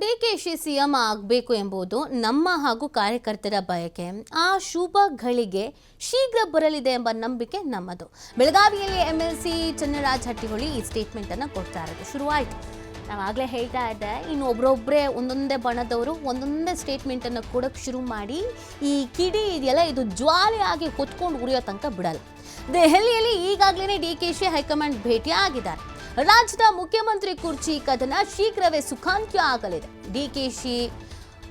DKShi CM ಆಗಬೇಕು ಎಂಬುದು ನಮ್ಮ ಹಾಗೂ ಕಾರ್ಯಕರ್ತರ ಬಯಕೆ. ಆ ಶುಭ ಘಳಿಗೆ ಶೀಘ್ರ ಬರಲಿದೆ ಎಂಬ ನಂಬಿಕೆ ನಮ್ಮದು. ಬೆಳಗಾವಿಯಲ್ಲಿ M L C Channaraj Hattiholi ಈ ಸ್ಟೇಟ್ಮೆಂಟ್ ಅನ್ನು ಕೊಡ್ತಾ ಇರೋದು. ಶುರುವಾಯಿತು. ನಾವಾಗಲೇ ಹೇಳ್ತಾ ಇದ್ದೆ, ಇನ್ನು ಒಬ್ಬರೊಬ್ಬರೇ ಒಂದೊಂದೇ ಬಣದವರು ಒಂದೊಂದೇ ಸ್ಟೇಟ್ಮೆಂಟ್ ಅನ್ನು ಕೊಡೋಕೆ ಶುರು ಮಾಡಿ ಈ ಕಿಡಿ ಇದೆಯಲ್ಲ, ಇದು ಜ್ವಾಲೆಯಾಗಿ ಹೊತ್ಕೊಂಡು ಉರಿಯೋ ತನಕ ಬಿಡಲ್ಲ. ದೆಹಲಿಯಲ್ಲಿ ಈಗಾಗಲೇ ಡಿ ಕೆ ಶಿ ಹೈಕಮಾಂಡ್ ಭೇಟಿ ಆಗಿದ್ದಾರೆ ರಾಜ್ಯದ ಮುಖ್ಯಮಂತ್ರಿ ಕುರ್ಚಿ ಕದನ ಶೀಘ್ರವೇ ಸುಖಾಂತ್ಯ ಆಗಲಿದೆ. ಡಿಕೆಶಿ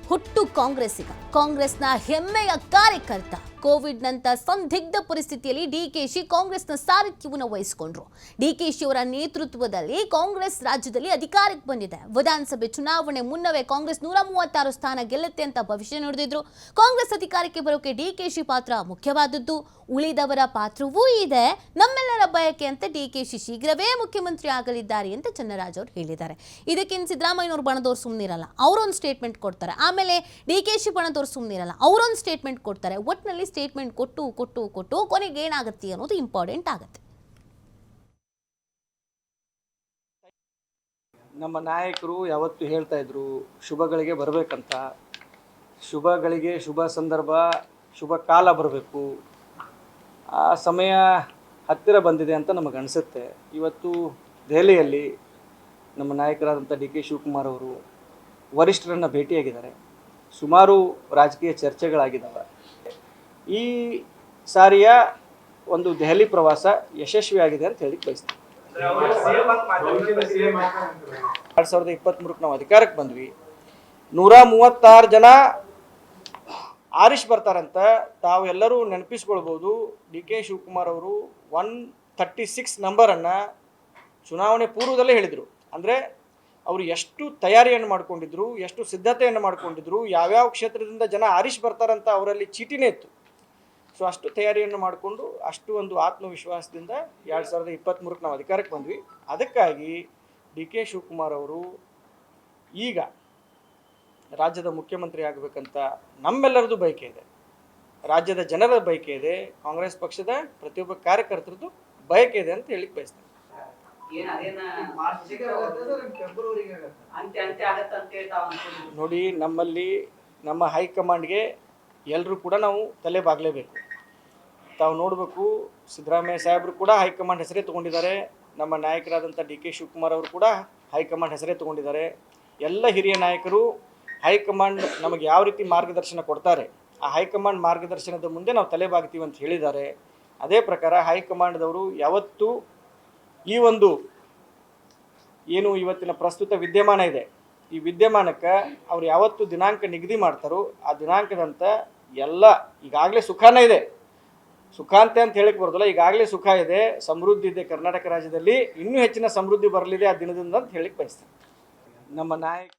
ಹುಟ್ಟು ಕಾಂಗ್ರೆಸ್ಸಿಗ. ಕಾಂಗ್ರೆಸ್ನ ಹೆಮ್ಮೆಯ ಕಾರ್ಯಕರ್ತ. ಕೋವಿಡ್ನಂತ ಸಂದಿಗ್ಧ ಪರಿಸ್ಥಿತಿಯಲ್ಲಿ ಡಿಕೆಶಿ ಕಾಂಗ್ರೆಸ್ನ ಸಾರಥ್ಯವನ್ನು ವಹಿಸಿಕೊಂಡ್ರು. ಡಿಕೆಶಿ ಅವರ ನೇತೃತ್ವದಲ್ಲಿ ಕಾಂಗ್ರೆಸ್ ರಾಜ್ಯದಲ್ಲಿ ಅಧಿಕಾರಕ್ಕೆ ಬಂದಿದೆ. ವಿಧಾನಸಭೆ ಚುನಾವಣೆ ಮುನ್ನವೇ ಕಾಂಗ್ರೆಸ್ ನೂರ ಮೂವತ್ತಾರು ಸ್ಥಾನ ಗೆಲ್ಲುತ್ತೆ ಅಂತ ಭವಿಷ್ಯ ನುಡಿದಿದ್ರು. ಕಾಂಗ್ರೆಸ್ ಅಧಿಕಾರಕ್ಕೆ ಬರೋಕೆ ಡಿಕೆಶಿ ಪಾತ್ರ ಮುಖ್ಯವಾದದ್ದು. ಉಳಿದವರ ಪಾತ್ರವೂ ಇದೆ. ನಮ್ಮೆಲ್ಲರ ಬಯಕೆ ಅಂತ ಡಿಕೆಶಿ ಶೀಘ್ರವೇ ಮುಖ್ಯಮಂತ್ರಿ ಆಗಲಿದ್ದಾರೆ ಅಂತ ಚನ್ನರಾಜ್ ಅವರು ಹೇಳಿದ್ದಾರೆ. ಇದಕ್ಕಿಂತ ಸಿದ್ದರಾಮಯ್ಯನವರು ಬಣದವ್ರು ಸುಮ್ಮನಿರಲ್ಲ ಅವರೊಂದು ಸ್ಟೇಟ್ಮೆಂಟ್ ಕೊಡ್ತಾರೆ. ಆಮೇಲೆ ಡಿ ಕೆ ಶಿ ಬಣದವ್ರು ಸುಮ್ಮನಿರಲ್ಲ ಅವರೊಂದು ಸ್ಟೇಟ್ಮೆಂಟ್ ಕೊಡ್ತಾರೆ. ಒಟ್ಟಿನಲ್ಲಿ ಸ್ಟೇಟ್ಮೆಂಟ್ ಕೊಟ್ಟು ಕೊಟ್ಟು ಕೊಟ್ಟು ಕೊನೆಗೆ ಏನಾಗುತ್ತೆ ಅನ್ನೋದು ಇಂಪಾರ್ಟೆಂಟ್ ಆಗುತ್ತೆ. ನಮ್ಮ ನಾಯಕರು ಯಾವತ್ತು ಹೇಳ್ತಾ ಇದ್ರು, ಶುಭಗಳಿಗೆ ಬರಬೇಕಂತ. ಶುಭಗಳಿಗೆ ಶುಭ ಸಂದರ್ಭ, ಶುಭ ಕಾಲ ಬರಬೇಕು. ಆ ಸಮಯ ಹತ್ತಿರ ಬಂದಿದೆ ಅಂತ ನಮಗೆ ಅನಿಸುತ್ತೆ. ಇವತ್ತು ದೆಹಲಿಯಲ್ಲಿ ನಮ್ಮ ನಾಯಕರಾದಂಥ ಡಿ ಕೆ ಶಿವಕುಮಾರ್ ಅವರು ವರಿಷ್ಠರನ್ನು ಭೇಟಿಯಾಗಿದ್ದಾರೆ. ಸುಮಾರು ರಾಜಕೀಯ ಚರ್ಚೆಗಳಾಗಿದ್ದಾವೆ. ಈ ಸಾರಿಯ ಒಂದು ದೆಹಲಿ ಪ್ರವಾಸ ಯಶಸ್ವಿಯಾಗಿದೆ ಅಂತ ಹೇಳಿ ಬಯಸ್ತೀನಿ. ಎರಡು ಸಾವಿರದ ಇಪ್ಪತ್ತ್ಮೂರಕ್ಕೆ ನಾವು ಅಧಿಕಾರಕ್ಕೆ ಬಂದ್ವಿ. ನೂರ ಮೂವತ್ತಾರು ಜನ ಆರಿಸ್ ಬರ್ತಾರಂತ. ತಾವು ಎಲ್ಲರೂ ನೆನಪಿಸ್ಕೊಳ್ಬೋದು, ಡಿ ಕೆ ಶಿವಕುಮಾರ್ ಅವರು ಒನ್ ಥರ್ಟಿ ಸಿಕ್ಸ್ ನಂಬರನ್ನು ಚುನಾವಣೆ ಪೂರ್ವದಲ್ಲೇ ಹೇಳಿದರು. ಅಂದರೆ ಅವರು ಎಷ್ಟು ತಯಾರಿಯನ್ನು ಮಾಡಿಕೊಂಡಿದ್ರು, ಎಷ್ಟು ಸಿದ್ಧತೆಯನ್ನು ಮಾಡ್ಕೊಂಡಿದ್ರು, ಯಾವ್ಯಾವ ಕ್ಷೇತ್ರದಿಂದ ಜನ ಆರಿಸ್ ಬರ್ತಾರಂತ ಅವರಲ್ಲಿ ಚೀಟಿನೇ ಇತ್ತು. ಸೊ ಅಷ್ಟು ತಯಾರಿಯನ್ನು ಮಾಡಿಕೊಂಡು ಅಷ್ಟು ಒಂದು ಆತ್ಮವಿಶ್ವಾಸದಿಂದ ಎರಡು ಸಾವಿರದ ಇಪ್ಪತ್ತ್ಮೂರಕ್ಕೆ ನಾವು ಅಧಿಕಾರಕ್ಕೆ ಬಂದ್ವಿ. ಅದಕ್ಕಾಗಿ ಡಿ ಕೆ ಶಿವಕುಮಾರ್ ಅವರು ಈಗ ರಾಜ್ಯದ ಮುಖ್ಯಮಂತ್ರಿ ಆಗಬೇಕಂತ ನಮ್ಮೆಲ್ಲರದು ಬಯಕೆ ಇದೆ. ರಾಜ್ಯದ ಜನರ ಬಯಕೆ ಇದೆ ಕಾಂಗ್ರೆಸ್ ಪಕ್ಷದ ಪ್ರತಿಯೊಬ್ಬ ಕಾರ್ಯಕರ್ತರದ್ದು ಬಯಕೆ ಇದೆ ಅಂತ ಹೇಳಿ ಬಯಸ್ತೇನೆ. ನೋಡಿ ನಮ್ಮಲ್ಲಿ ನಮ್ಮ ಹೈಕಮಾಂಡ್ಗೆ ಎಲ್ಲರೂ ಕೂಡ ನಾವು ತಲೆ ಬಾಗಲೇಬೇಕು. ತಾವು ನೋಡಬೇಕು. ಸಿದ್ದರಾಮಯ್ಯ ಸಾಹೇಬರು ಕೂಡ ಹೈಕಮಾಂಡ್ ಹೆಸರೇ ತೊಗೊಂಡಿದ್ದಾರೆ. ನಮ್ಮ ನಾಯಕರಾದಂಥ ಡಿ ಕೆ ಶಿವಕುಮಾರ್ ಅವರು ಕೂಡ ಹೈಕಮಾಂಡ್ ಹೆಸರೇ ತೊಗೊಂಡಿದ್ದಾರೆ. ಎಲ್ಲ ಹಿರಿಯ ನಾಯಕರು ಹೈಕಮಾಂಡ್ ನಮಗೆ ಯಾವ ರೀತಿ ಮಾರ್ಗದರ್ಶನ ಕೊಡ್ತಾರೆ, ಆ ಹೈಕಮಾಂಡ್ ಮಾರ್ಗದರ್ಶನದ ಮುಂದೆ ನಾವು ತಲೆ ಬಾಗ್ತೀವಿ ಅಂತ ಹೇಳಿದ್ದಾರೆ. ಅದೇ ಪ್ರಕಾರ ಹೈಕಮಾಂಡ್ದವರು ಯಾವತ್ತೂ ಈ ಒಂದು ಏನು ಇವತ್ತಿನ ಪ್ರಸ್ತುತ ವಿದ್ಯಮಾನ ಇದೆ, ಈ ವಿದ್ಯಮಾನಕ್ಕೆ ಅವ್ರು ಯಾವತ್ತು ದಿನಾಂಕ ನಿಗದಿ ಮಾಡ್ತಾರೋ ಆ ದಿನಾಂಕದಂತ ಎಲ್ಲ ಈಗಾಗಲೇ ಸುಖನೇ ಇದೆ. ಸುಖ ಅಂತ ಅಂತ ಹೇಳಕ್ ಬರೋದಿಲ್ಲ. ಈಗಾಗಲೇ ಸುಖ ಇದೆ, ಸಮೃದ್ಧಿ ಇದೆ ಕರ್ನಾಟಕ ರಾಜ್ಯದಲ್ಲಿ. ಇನ್ನೂ ಹೆಚ್ಚಿನ ಸಮೃದ್ಧಿ ಬರಲಿದೆ ಆ ದಿನದಿಂದ ಅಂತ ಹೇಳಿಕ್ ಬಯಸ್ತೇನೆ. ನಮ್ಮ ನಾಯಕ